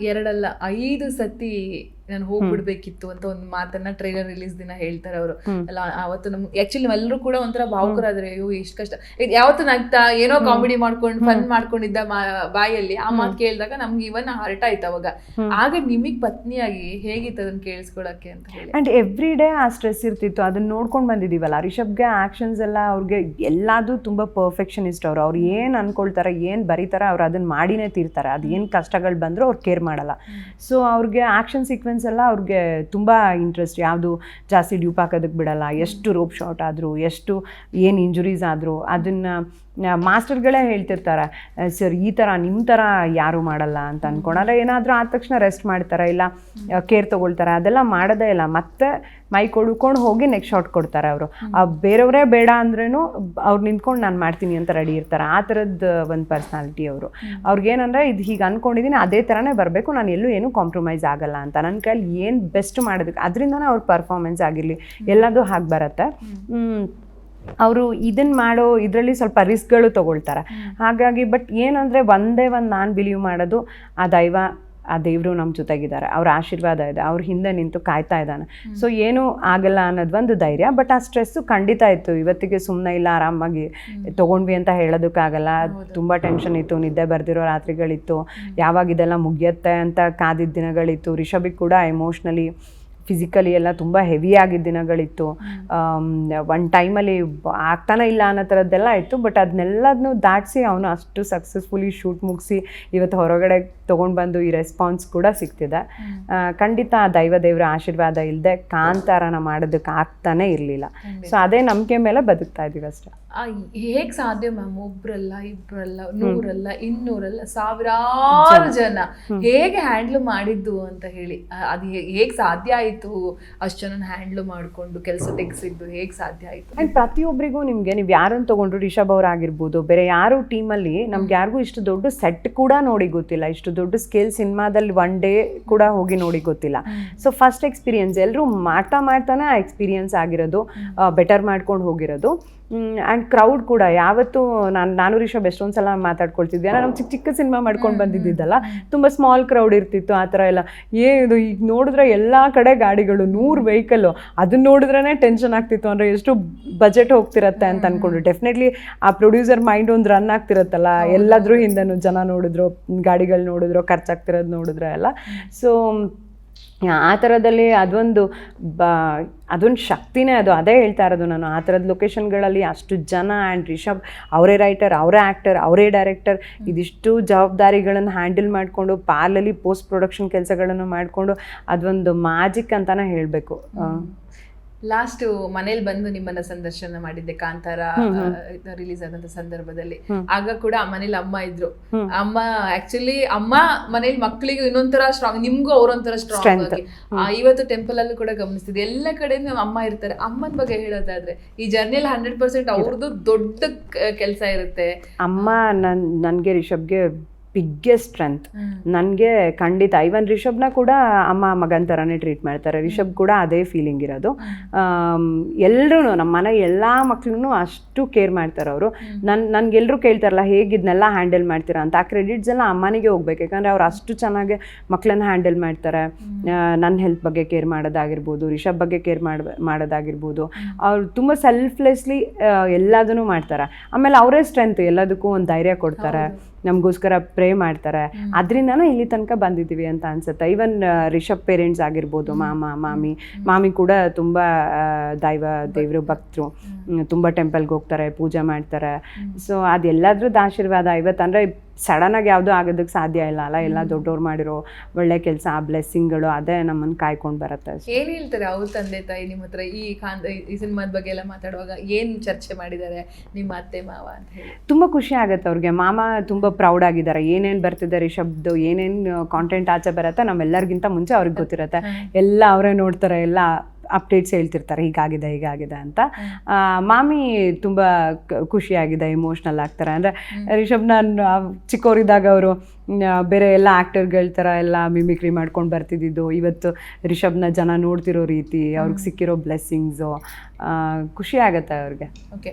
ಎರಡಲ್ಲ ಐದು ಸತಿ ನಾನು ಹೋಗ್ಬಿಡ್ಬೇಕಿತ್ತು ಅಂತ ಒಂದು ಮಾತನ್ನ ಟ್ರೈಲರ್ ರಿಲೀಸ್ ದಿನ ಹೇಳ್ತಾರೆ ಅವರು. ಅಲ್ಲ ಅವತ್ತು ನಮ್ ಆಕ್ಚುಲಿ ಎಲ್ಲರೂ ಕೂಡ ಒಂಥರ ಭಾವುಕರಾದ್ರೆ ಅಯ್ಯೋ ಎಷ್ಟು ಕಷ್ಟ. ಇದು ಯಾವತ್ತು ನಗ್ತಾ ಏನೋ ಕಾಮಿಡಿ ಮಾಡ್ಕೊಂಡು ಫನ್ ಮಾಡ್ಕೊಂಡಿದ್ದ ಬಾಯಲ್ಲಿ ಆ ಮಾತು ಕೇಳಿದಾಗ ನಮ್ಗೆ ಇವನ್ ಹರ್ಟ್ ಆಯ್ತು ಅವಾಗ. ಆಗ ನಿಮಗ್ ಪತ್ನಿಯಾಗಿ ಹೇಗಿತ್ತು ಅದನ್ನ ಕೇಳಿಸ್ಕೊಳಕ್ಕೆ ಅಂತ ಹೇಳಿ. ಅಂಡ್ ಎವ್ರಿ ಡೇ ಆ ಸ್ಟ್ರೆಸ್ ಇರ್ತಿತ್ತು. ಅದನ್ನ ನೋಡ್ಕೊಂಡು ಬಂದಿದ್ದೀವಲ್ಲ ರಿಷಬ್ಗೆ ಆಕ್ಷನ್ಸ್ ಎಲ್ಲ ಅವ್ರಿಗೆ ಎಲ್ಲಾದು ತುಂಬಾ ಪರ್ಫೆಕ್ಷನಿಸ್ಟ್ ಅವರು. ಅವ್ರು ಏನು ಅನ್ಕೊಳ್ತಾರೆ ಏನು ಬರೀತಾರೆ ಅವ್ರು ಅದನ್ನ ಮಾಡಿನೇ ತೀರ್ತಾರೆ. ಅದೇನ್ ಏನು ಕಷ್ಟಗಳು ಬಂದ್ರು ಅವ್ರು ಕೇರ್ ಮಾಡಲ್ಲ. ಸೊ ಅವ್ರಿಗೆ ಆಕ್ಷನ್ ಸೀಕ್ವೆನ್ಸ್ ಎಲ್ಲ ಅವ್ರಿಗೆ ತುಂಬ ಇಂಟ್ರೆಸ್ಟ್ ಯಾವುದು ಜಾಸ್ತಿ ಡ್ಯೂಪ್ ಹಾಕೋದಕ್ಕೆ ಬಿಡಲ್ಲ. ಎಷ್ಟು ರೋಪ್ ಶಾಟ್ ಆದರೂ, ಎಷ್ಟು ಏನು ಇಂಜುರೀಸ್ ಆದರೂ, ಅದನ್ನು ಮಾಸ್ಟರ್ಗಳೇ ಹೇಳ್ತಿರ್ತಾರೆ ಸರ್ ಈ ಥರ ನಿಮ್ಮ ಥರ ಯಾರೂ ಮಾಡಲ್ಲ ಅಂತ ಅನ್ಕೊಳಲ್ಲ ಏನಾದರೂ ಆದ ತಕ್ಷಣ ರೆಸ್ಟ್ ಮಾಡ್ತಾರೆ ಇಲ್ಲ ಕೇರ್ ತೊಗೊಳ್ತಾರೆ? ಅದೆಲ್ಲ ಮಾಡೋದೇ ಇಲ್ಲ. ಮತ್ತೆ ಮೈ ಕೊಡ್ಕೊಂಡು ಹೋಗಿ ನೆಕ್ಸ್ಟ್ ಶಾಟ್ ಕೊಡ್ತಾರೆ ಅವರು. ಬೇರೆಯವರೇ ಬೇಡ ಅಂದ್ರೂ ಅವ್ರು ನಿಂತ್ಕೊಂಡು ನಾನು ಮಾಡ್ತೀನಿ ಅಂತ ರೆಡಿ ಇರ್ತಾರೆ. ಆ ಥರದ್ದು ಒಂದು ಪರ್ಸ್ನಾಲಿಟಿ ಅವರು. ಅವ್ರಿಗೇನಂದ್ರೆ ಇದು ಹೀಗೆ ಅಂದ್ಕೊಂಡಿದ್ದೀನಿ ಅದೇ ಥರನೇ ಬರಬೇಕು. ನಾನು ಎಲ್ಲೂ ಏನೂ ಕಾಂಪ್ರಮೈಸ್ ಆಗಲ್ಲ ಅಂತ. ನನ್ನ ಕೈಲಿ ಏನು ಬೆಸ್ಟ್ ಮಾಡೋದಕ್ಕೆ ಅದರಿಂದನೇ ಅವ್ರ ಪರ್ಫಾರ್ಮೆನ್ಸ್ ಆಗಿರಲಿ. ಎಲ್ಲದೂ ಹಾಗೆ ಬರುತ್ತೆ. ಅವರು ಇದನ್ನ ಮಾಡೋ ಇದರಲ್ಲಿ ಸ್ವಲ್ಪ ರಿಸ್ಕ್ಗಳು ತಗೊಳ್ತಾರೆ. ಹಾಗಾಗಿ ಬಟ್ ಏನಂದರೆ ಒಂದೇ ಒಂದು ನಾನು ಬಿಲೀವ್ ಮಾಡೋದು ಆ ದೈವ ಆ ದೇವರು ನಮ್ಮ ಜೊತೆಗಿದ್ದಾರೆ. ಅವ್ರ ಆಶೀರ್ವಾದ ಇದೆ. ಅವ್ರ ಹಿಂದೆ ನಿಂತು ಕಾಯ್ತಾ ಇದ್ದಾನೆ. ಸೊ ಏನೂ ಆಗಲ್ಲ ಅನ್ನೋದು ಒಂದು ಧೈರ್ಯ ಬಟ್ ಆ ಸ್ಟ್ರೆಸ್ಸು ಖಂಡಿತ ಇತ್ತು. ಇವತ್ತಿಗೆ ಸುಮ್ಮನೆ ಇಲ್ಲ ಆರಾಮಾಗಿ ತೊಗೊಂಡ್ವಿ ಅಂತ ಹೇಳೋದಕ್ಕಾಗಲ್ಲ. ತುಂಬ ಟೆನ್ಷನ್ ಇತ್ತು. ನಿದ್ದೆ ಬರ್ದಿರೋ ರಾತ್ರಿಗಳಿತ್ತು. ಯಾವಾಗ ಇದೆಲ್ಲ ಮುಗಿಯತ್ತೆ ಅಂತ ಕಾದಿದ್ದ ದಿನಗಳಿತ್ತು. ರಿಷಭಿಗೆ ಕೂಡ ಎಮೋಷ್ನಲಿ ಫಿಸಿಕಲಿ ಎಲ್ಲ ತುಂಬ ಹೆವಿ ಆಗಿದ್ದ ದಿನಗಳಿತ್ತು. ಒನ್ ಟೈಮಲ್ಲಿ ಆಗ್ತಾನೆ ಇಲ್ಲ ಅನ್ನೋ ಥರದ್ದೆಲ್ಲ ಇತ್ತು ಬಟ್ ಅದನ್ನೆಲ್ಲದನ್ನು ದಾಟಿಸಿ ಅವನು ಅಷ್ಟು ಸಕ್ಸಸ್ಫುಲಿ ಶೂಟ್ ಮುಗಿಸಿ ಇವತ್ತು ಹೊರಗಡೆ ತೊಗೊಂಡು ಬಂದು ಈ ರೆಸ್ಪಾನ್ಸ್ ಕೂಡ ಸಿಗ್ತಿದೆ. ಖಂಡಿತ ಆ ದೈವ ದೇವರ ಆಶೀರ್ವಾದ ಇಲ್ಲದೆ ಕಾಂತಾರನ ಮಾಡೋದಕ್ಕೆ ಆಗ್ತಾನೆ ಇರಲಿಲ್ಲ. ಸೊ ಅದೇ ನಂಬಿಕೆ ಮೇಲೆ ಬದುಕ್ತಾ ಇದ್ದೀವಿ ಅಷ್ಟೇ. ಹೇಗೆ ಸಾಧ್ಯ ಮ್ಯಾಮ್ ಒಬ್ರಲ್ಲ ಇಬ್ಬರಲ್ಲ ನೂರಲ್ಲ ಇನ್ನೂರಲ್ಲ ಸಾವಿರಾರು ಜನ. ಹೇಗೆ ಹ್ಯಾಂಡ್ಲ್ ಮಾಡಿದ್ದು ಅಂತ ಹೇಳಿ. ಅದು ಹೇಗ್ ಸಾಧ್ಯ ಆಯ್ತು ಅಷ್ಟು ಜನ ಹ್ಯಾಂಡ್ಲ್ ಮಾಡ್ಕೊಂಡು ಕೆಲಸ ತೆಗ್ಸಿದ್ದು ಹೇಗೆ ಸಾಧ್ಯ ಆಯ್ತು? ಆ್ಯಂಡ್ ಪ್ರತಿಯೊಬ್ಬರಿಗೂ ನಿಮಗೆ ನೀವು ಯಾರನ್ನು ತಗೊಂಡ್ರು ರಿಷಬ್ ಅವ್ರು ಆಗಿರ್ಬೋದು ಬೇರೆ ಯಾರು ಟೀಮಲ್ಲಿ ನಮ್ಗೆ ಯಾರಿಗೂ ಇಷ್ಟು ದೊಡ್ಡ ಸೆಟ್ ಕೂಡ ನೋಡಿ ಗೊತ್ತಿಲ್ಲ ಇಷ್ಟು ದೊಡ್ಡ ಸ್ಕೇಲ್ ಸಿನಿಮಾದಲ್ಲಿ ಒನ್ ಡೇ ಕೂಡ ಹೋಗಿ ನೋಡಿ ಗೊತ್ತಿಲ್ಲ. ಸೊ ಫಸ್ಟ್ ಎಕ್ಸ್ಪೀರಿಯನ್ಸ್ ಎಲ್ಲರೂ ಮಾಡ್ತಾ ಮಾಡ್ತಾನೆ ಆ ಎಕ್ಸ್ಪೀರಿಯನ್ಸ್ ಆಗಿರೋದು ಬೆಟರ್ ಮಾಡ್ಕೊಂಡು ಹೋಗಿರೋದು. ಆ್ಯಂಡ್ ಕ್ರೌಡ್ ಕೂಡ. ಯಾವತ್ತೂ ನಾನು ನಾನು ರಿಷಬ್ ಎಷ್ಟೊಂದು ಸಲ ಮಾತಾಡ್ಕೊಳ್ತಿದ್ವಿ ನಾವು ಚಿಕ್ಕ ಚಿಕ್ಕ ಸಿನಿಮಾ ಮಾಡ್ಕೊಂಡು ಬಂದಿದ್ದಿದ್ದಲ್ಲ ತುಂಬ ಸ್ಮಾಲ್ ಕ್ರೌಡ್ ಇರ್ತಿತ್ತು ಆ ಥರ ಎಲ್ಲ. ಇದು ಈಗ ನೋಡಿದ್ರೆ ಎಲ್ಲ ಕಡೆ ಗಾಡಿಗಳು ನೂರು ವೆಹಿಕಲ್ಲು ಅದನ್ನ ನೋಡಿದ್ರೇ ಟೆನ್ಷನ್ ಆಗ್ತಿತ್ತು. ಅಂದರೆ ಎಷ್ಟು ಬಜೆಟ್ ಹೋಗ್ತಿರತ್ತೆ ಅಂತ ಅಂದ್ಕೊಂಡು ಡೆಫಿನೆಟ್ಲಿ ಆ ಪ್ರೊಡ್ಯೂಸರ್ ಮೈಂಡ್ ಒಂದು ರನ್ ಆಗ್ತಿರತ್ತಲ್ಲ. ಎಲ್ಲಾದ್ರೂ ಹಿಂದೆನೂ ಜನ ನೋಡಿದ್ರು ಗಾಡಿಗಳು ನೋಡಿದ್ರು ಖರ್ಚಾಗ್ತಿರೋದು ನೋಡಿದ್ರೆ ಎಲ್ಲ. ಸೊ ಆ ಥರದಲ್ಲಿ ಅದೊಂದು ಬ, ಅದೊಂದು ಶಕ್ತಿನೇ ಅದು. ಅದೇ ಹೇಳ್ತಾ ಇರೋದು ನಾನು. ಆ ಥರದ ಲೊಕೇಶನ್ಗಳಲ್ಲಿ ಅಷ್ಟು ಜನ ಆ್ಯಂಡ್ ರಿಷಬ್ ಅವರೇ ರೈಟರ್ ಅವರೇ ಆ್ಯಕ್ಟರ್ ಅವರೇ ಡೈರೆಕ್ಟರ್ ಇದಿಷ್ಟು ಜವಾಬ್ದಾರಿಗಳನ್ನು ಹ್ಯಾಂಡಲ್ ಮಾಡಿಕೊಂಡು ಪಾರ್ಲಲ್ಲಿ ಪೋಸ್ಟ್ ಪ್ರೊಡಕ್ಷನ್ ಕೆಲಸಗಳನ್ನು ಮಾಡಿಕೊಂಡು ಅದೊಂದು ಮ್ಯಾಜಿಕ್ ಅಂತಲೇ ಹೇಳಬೇಕು. ಲಾಸ್ಟ್ ಮನೇಲಿ ಬಂದು ನಿಮ್ಮನ್ನ ಸಂದರ್ಶನ ಮಾಡಿದ್ದೆ ಕಾಂತಾರ ರಿಲೀಸ್ ಆದಂತ ಸಂದರ್ಭದಲ್ಲಿ. ಆಗ ಕೂಡ ಮನೇಲಿ ಅಮ್ಮ ಇದ್ರು. ಅಮ್ಮ ಆಕ್ಚುಲಿ ಅಮ್ಮ ಮನೇಲಿ ಮಕ್ಕಳಿಗೆ ಇನ್ನೊಂಥರ ಸ್ಟ್ರಾಂಗ್ ನಿಮ್ಗೂ ಅವ್ರೊಂಥರ ಸ್ಟ್ರಾಂಗ್ ಆಗಿ. ಇವತ್ತು ಟೆಂಪಲ್ ಅಲ್ಲೂ ಕೂಡ ಗಮನಿಸ್ತಿದ್ದೆ. ಎಲ್ಲ ಕಡೆ ಅಮ್ಮ ಇರ್ತಾರೆ. ಅಮ್ಮನ ಬಗ್ಗೆ ಹೇಳೋದಾದ್ರೆ ಈ ಜರ್ನಿಯಲ್ಲಿ ಹಂಡ್ರೆಡ್ ಪರ್ಸೆಂಟ್ ಅವ್ರದ್ದು ದೊಡ್ಡ ಕೆಲಸ ಇರುತ್ತೆ. ಅಮ್ಮ ನನ್ ನನ್ಗೆ ರಿಷಬ್ಗೆ ಬಿಗ್ಗೆಸ್ಟ್ ಸ್ಟ್ರೆಂತ್ ನನಗೆ ಖಂಡಿತ ಇವನ್ ರಿಷಬ್ನ ಕೂಡ ಅಮ್ಮ ಮಗನ ಥರನೇ ಟ್ರೀಟ್ ಮಾಡ್ತಾರೆ. ರಿಷಬ್ ಕೂಡ ಅದೇ ಫೀಲಿಂಗ್ ಇರೋದು. ಎಲ್ಲರೂ ನಮ್ಮ ಮನೆ ಎಲ್ಲ ಮಕ್ಳನ್ನೂ ಅಷ್ಟು ಕೇರ್ ಮಾಡ್ತಾರೆ ಅವರು. ನನ್ನ ನನಗೆಲ್ಲರೂ ಕೇಳ್ತಾರಲ್ಲ ಹೇಗಿದ್ನೆಲ್ಲ ಹ್ಯಾಂಡಲ್ ಮಾಡ್ತೀರಾ ಅಂತ. ಆ ಕ್ರೆಡಿಟ್ಸ್ ಎಲ್ಲ ಅಮ್ಮನಿಗೆ ಹೋಗ್ಬೇಕು. ಯಾಕಂದರೆ ಅವ್ರು ಅಷ್ಟು ಚೆನ್ನಾಗಿ ಮಕ್ಕಳನ್ನ ಹ್ಯಾಂಡಲ್ ಮಾಡ್ತಾರೆ. ನನ್ನ ಹೆಲ್ತ್ ಬಗ್ಗೆ ಕೇರ್ ಮಾಡೋದಾಗಿರ್ಬೋದು ರಿಷಬ್ ಬಗ್ಗೆ ಕೇರ್ ಮಾಡ ಮಾಡೋದಾಗಿರ್ಬೋದು. ಅವ್ರು ತುಂಬ ಸೆಲ್ಫ್ಲೆಸ್ಲಿ ಎಲ್ಲದನ್ನು ಮಾಡ್ತಾರೆ. ಆಮೇಲೆ ಅವರೇ ಸ್ಟ್ರೆಂತ್ ಎಲ್ಲದಕ್ಕೂ ಒಂದು ಧೈರ್ಯ ಕೊಡ್ತಾರೆ. ನಮಗೋಸ್ಕರ ಪ್ರೇ ಮಾಡ್ತಾರೆ. ಅದರಿಂದನೂ ಇಲ್ಲಿ ತನಕ ಬಂದಿದ್ದೀವಿ ಅಂತ ಅನ್ಸುತ್ತೆ. ಈವನ್ ರಿಷಬ್ ಪೇರೆಂಟ್ಸ್ ಆಗಿರ್ಬೋದು ಮಾಮ ಮಾಮಿ. ಮಾಮಿ ಕೂಡ ತುಂಬ ದೈವ ದೇವರು ಭಕ್ತರು. ತುಂಬ ಟೆಂಪಲ್ಗೆ ಹೋಗ್ತಾರೆ ಪೂಜೆ ಮಾಡ್ತಾರೆ. ಸೊ ಅದೆಲ್ಲದ್ರದ್ದು ಆಶೀರ್ವಾದ ಇವತ್ತಂದರೆ ಸಡನ್ನಾಗಿ ಯಾವುದೂ ಆಗೋದಕ್ಕೆ ಸಾಧ್ಯ ಇಲ್ಲ ಅಲ್ಲ? ಎಲ್ಲ ದೊಡ್ಡವ್ರು ಮಾಡಿರೋ ಒಳ್ಳೆ ಕೆಲಸ ಆ ಬ್ಲೆಸ್ಸಿಂಗ್ಗಳು ಅದೇ ನಮ್ಮನ್ನು ಕಾಯ್ಕೊಂಡು ಬರುತ್ತೆ ಏನು ಹೇಳ್ತಾರೆ ಅವ್ರ ತಂದೆ ತಾಯಿ ನಿಮ್ಮ ಹತ್ರ ಈ ಕಾಂತ ಈ ಸಿನಿಮಾದ ಬಗ್ಗೆ ಎಲ್ಲ ಮಾತಾಡುವಾಗ ಏನು ಚರ್ಚೆ ಮಾಡಿದ್ದಾರೆ ನಿಮ್ಮ ಅತ್ತೆ ಮಾವ ಅಂತ ಹೇಳಿ? ತುಂಬ ಖುಷಿ ಆಗುತ್ತೆ ಅವ್ರಿಗೆ. ಮಾಮ ತುಂಬ ಪ್ರೌಡ್ ಆಗಿದ್ದಾರೆ. ಏನೇನು ಬರ್ತಿದೆ ಶಬ್ದ ಏನೇನು ಕಾಂಟೆಂಟ್ ಆಚೆ ಬರುತ್ತೆ ನಮ್ಮೆಲ್ಲರಿಗಿಂತ ಮುಂಚೆ ಅವ್ರಿಗೆ ಗೊತ್ತಿರುತ್ತೆ. ಎಲ್ಲ ಅವರೇ ನೋಡ್ತಾರೆ ಎಲ್ಲ ಅಪ್ಡೇಟ್ಸ್ ಹೇಳ್ತಿರ್ತಾರೆ ಹೀಗಾಗಿದೆ ಹೀಗಾಗಿದೆ ಅಂತ. ಮಾಮಿ ತುಂಬ ಖುಷಿಯಾಗಿದೆ ಇಮೋಷ್ನಲ್ ಆಗ್ತಾರೆ. ಅಂದರೆ ರಿಷಬ್ ನಾನು ಚಿಕ್ಕವರಿದ್ದಾಗ ಅವರು ಬೇರೆ ಎಲ್ಲ ಆ್ಯಕ್ಟರ್ಗಳ ಥರ ಎಲ್ಲ ಮಿಮಿಕ್ರಿ ಮಾಡ್ಕೊಂಡು ಬರ್ತಿದ್ದಿದ್ದು. ಇವತ್ತು ರಿಷಬ್ನ ಜನ ನೋಡ್ತಿರೋ ರೀತಿ ಅವ್ರಿಗೆ ಸಿಕ್ಕಿರೋ ಬ್ಲೆಸ್ಸಿಂಗ್ಸು ಖುಷಿ ಆಗುತ್ತೆ ಅವ್ರಿಗೆ. ಓಕೆ